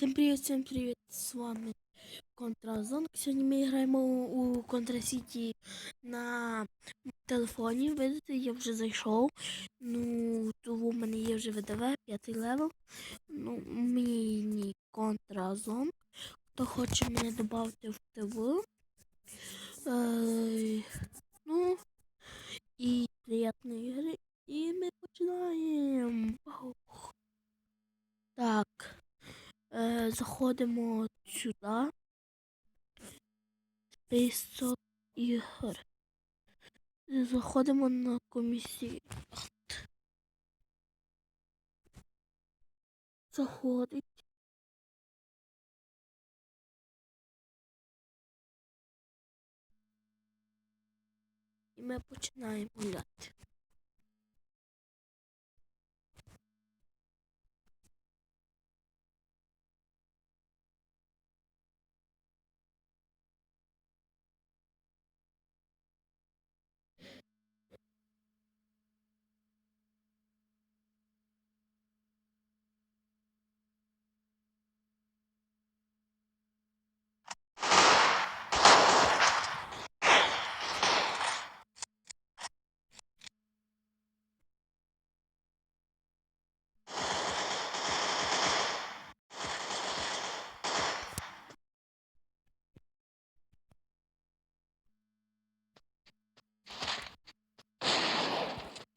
Всім привіт, всім привіт! З вами Контразон. Сьогодні ми граємо у Contra City на телефоні. Видите, я вже зайшов. Ну, тому в мене є вже ВДВ, п'ятий левел. Ну, міні Контразон. Хто хоче мене додати в ТВ. Е, ну, і приємної гри. І ми починаємо. Вау. Так. Е, заходимо сюди. Список ігор. Заходимо на комісію. Заходить. І ми починаємо гуляти.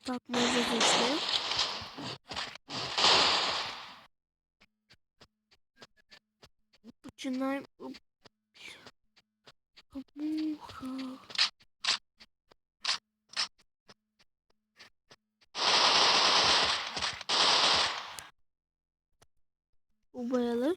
Так, ми вже зайшли. Починаємо. Муха. Убили.